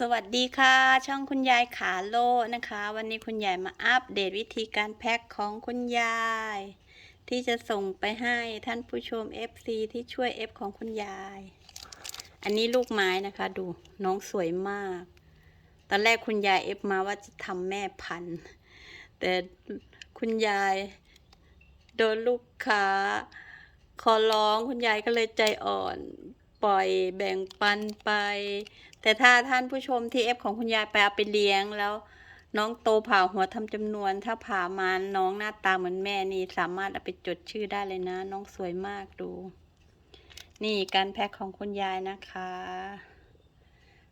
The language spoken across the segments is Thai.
สวัสดีค่ะ ช่องคุณยายขาโลนะคะ วันนี้คุณยายมาอัปเดตวิธีการแพ็คของคุณยาย ที่จะส่งไปให้ท่านผู้ชม FC ที่ช่วย F ของคุณยาย อันนี้ลูกไม้นะคะดูน้องสวยมาก ตอนแรกคุณยาย F มาว่าจะทำแม่พันธุ์ แต่คุณยายโดนลูกค้าขอร้องคุณยายก็เลยใจอ่อน ปล่อยแบ่งปันไป แต่ถ้าท่านผู้ชมที่เอฟของคุณยายไปเอาไปเลี้ยงแล้ว น้องโตผ่าหัวทำจำนวน ถ้าผ่ามาน้องหน้าตาเหมือนแม่นี่สามารถเอาไปจดชื่อได้เลยนะ น้องสวยมากดู นี่การแพ็คของคุณยายนะคะ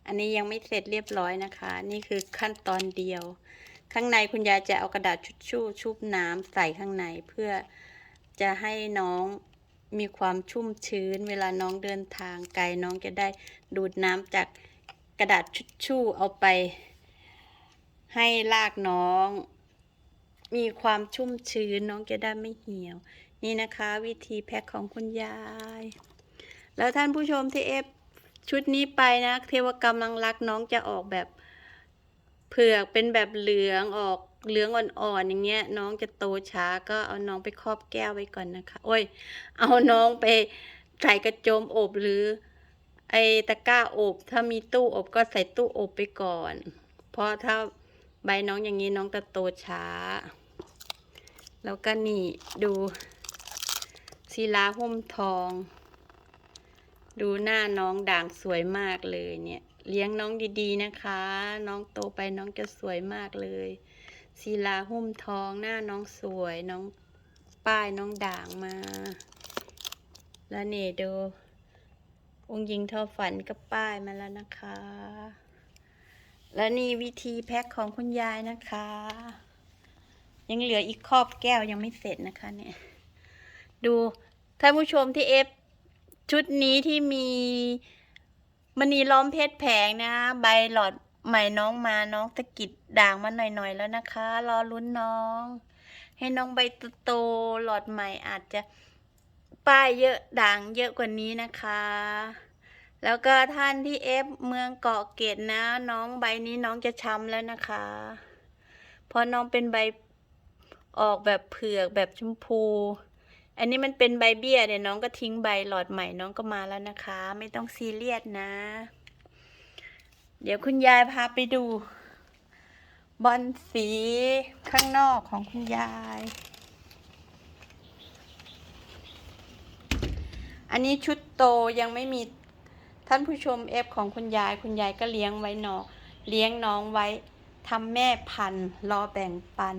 อันนี้ยังไม่เสร็จเรียบร้อยนะคะ นี่คือขั้นตอนเดียว ข้างในคุณยายจะเอากระดาษชุดชู่ชุบน้ำใส่ข้างในเพื่อจะให้น้องมีความชุ่มชื้น เวลาน้องเดินทางไกลน้องจะได้ดูดน้ำจาก กระดาษชุดชู่เอาไป ให้ลากน้อง มีความชุ่มชื้นน้องจะได้ไม่เหี่ยว นี่นะคะ วิธีแพ็คของคุณยาย แล้วท่านผู้ชมที่เอฟชุดนี้ไปนะ เทวกำลังรักน้องจะออกแบบเผือกเป็นแบบเหลืองออกเหลืองอ่อนๆอย่างเงี้ย น้องจะโตช้าก็เอาน้องไปครอบแก้วไว้ก่อนนะคะ โอ้ย เอาน้องไปใส่กระโจมอบหรือ ไอตะกร้าอบ ถ้ามีตู้อบก็ใส่ตู้อบไปก่อน เพราะถ้าใบน้องอย่างนี้น้องจะโตช้า แล้วก็นี่ดูศิลาหุ้มทอง ดูหน้าน้องด่างสวยมากเลยเนี่ย เลี้ยงน้องดีๆนะคะ น้องโตไปน้องจะสวยมากเลยศิลาหุ้มทองหน้าน้องสวยน้องป้ายน้องด่างมา แล้วเนี่ดู องค์ยิงทอฝันก็ป้ายมาแล้วนะคะ และนี่วิธีแพ็คของคุณยายนะคะ ยังเหลืออีกครอบแก้วยังไม่เสร็จนะคะเนี่ย ดูท่านผู้ชมที่เอฟชุดนี้ที่มีมณีล้อมเพชรแผงนะ ใบหลอดใหม่น้องมาน้องตะกิดด่างมาหน่อยๆแล้วนะคะ รอลุ้นน้อง ให้น้องใบโตหลอดใหม่อาจจะป้ายเยอะด่างเยอะกว่านี้นะคะ แล้วก็ท่านที่เอฟเมืองเกาะเกตนะ น้องใบนี้น้องจะช้ำแล้วนะคะเพราะน้องเป็นใบออกแบบเผือกแบบชมพู อันนี้มันเป็นใบเบี้ยเนี่ยน้องก็ทิ้งใบหลอดใหม่น้องก็มาแล้วนะคะ ไม่ต้องซีเรียสนะ เดี๋ยวคุณยายพาไปดู บอลสีข้างนอกของคุณยาย อันนี้ชุดโตยังไม่มี ท่านผู้ชมเอฟของคุณยายคุณยายก็เลี้ยงไว้นอเลี้ยงน้องไว้ทำแม่พันธุ์รอแบ่งปัน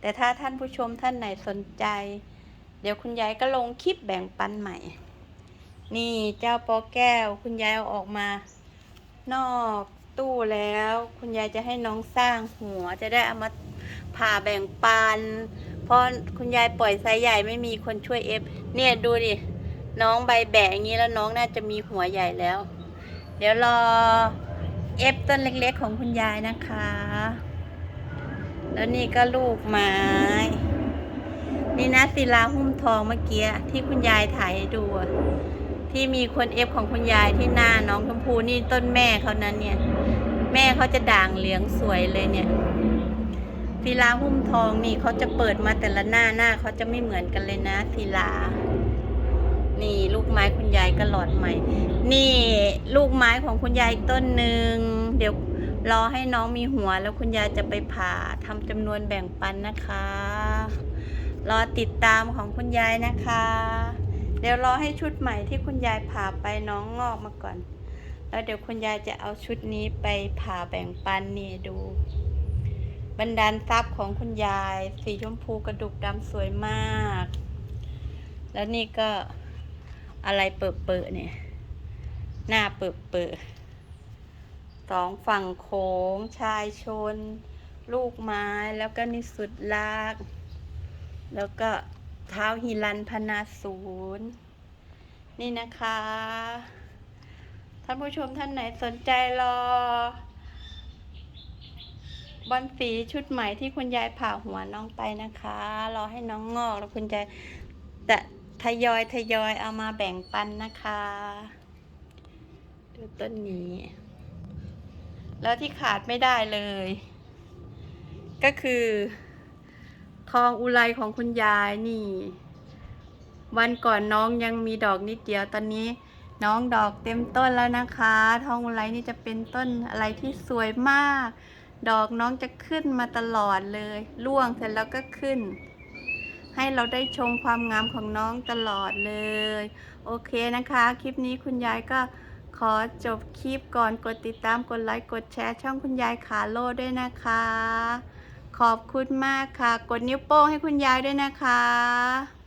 แต่ถ้าท่านผู้ชมท่านไหนสนใจ เดี๋ยวคุณยายก็ลงคลิปแบ่งปันใหม่ นี่เจ้าปอแก้ว คุณยายเอาออกมา นอกตู้แล้ว คุณยายจะให้น้องสร้างหัวจะได้เอามาผ่าแบ่งปัน เพราะคุณยายปล่อยไซส์ใหญ่ไม่มีคนช่วยเอฟเนี่ยดูดิ น้องใบแบะอย่างนี้แล้วน้องน่าจะมีหัวใหญ่แล้ว เดี๋ยวรอเอฟต้นเล็กๆของคุณยายนะคะ แล้วนี่ก็ลูกไม้ นี่นะศิลาหุ้มทองเมื่อกี้ที่คุณยายถ่ายให้ดู ที่มีคนเอฟของคุณยายที่หน้าน้องชมพูนี่ต้นแม่เขานั้นเนี่ย แม่เขาจะด่างเหลืองสวยเลยเนี่ยศิลาหุ้มทองนี่เขาจะเปิดมาแต่ละหน้าหน้าเขาจะไม่เหมือนกันเลยนะศิลา นี่ลูกไม้คุณยายก็หลอดใหม่ นี่ลูกไม้ของคุณยายต้นหนึ่ง เดี๋ยวรอให้น้องมีหัวแล้วคุณยายจะไปผ่าทำจำนวนแบ่งปันนะคะ รอติดตามของคุณยายนะคะ เดี๋ยวรอให้ชุดใหม่ที่คุณยายผ่าไปน้องงอกมาก่อน แล้วเดี๋ยวคุณยายจะเอาชุดนี้ไปผ่าแบ่งปันนี่ดูบรรดาลทรัพย์ของคุณยาย สีชมพูกระดูกดำสวยมาก แล้วนี่ก็ อะไรเปิดเปิดเนี่ย หน้าเปิดเปิดสองฝั่งโค้ง ชายชน ลูกไม้แล้วก็นี่สุดลาก แล้วก็เท้าหิรันพนาศูนย์นี่นะคะ ท่านผู้ชมท่านไหนสนใจรอบอลสีชุดใหม่ที่คุณยายผ่าหัวน้องไปนะคะ รอให้น้องงอกแล้วคุณยายจะ ทยอยทยอยเอามาแบ่งปันนะคะ ดูต้นนี้ แล้วที่ขาดไม่ได้เลย ก็คือ ทองอุไรของคุณยายนี่ วันก่อนน้องยังมีดอกนิดเดียวตอนนี้น้องดอกเต็มต้นแล้วนะคะ ทองอุไรนี่จะเป็นต้นอะไรที่สวยมาก ดอกน้องจะขึ้นมาตลอดเลย ร่วงเสร็จแล้วก็ขึ้น ให้เราได้ชมความงามของน้องตลอดเลย โอเคนะคะ คลิปนี้คุณยายก็ขอจบคลิปก่อนกดติดตามกดไลค์กดแชร์ช่องคุณยายขาโลด้วยนะคะ ขอบคุณมากค่ะ กดนิ้วโป้งให้คุณยายด้วยนะคะ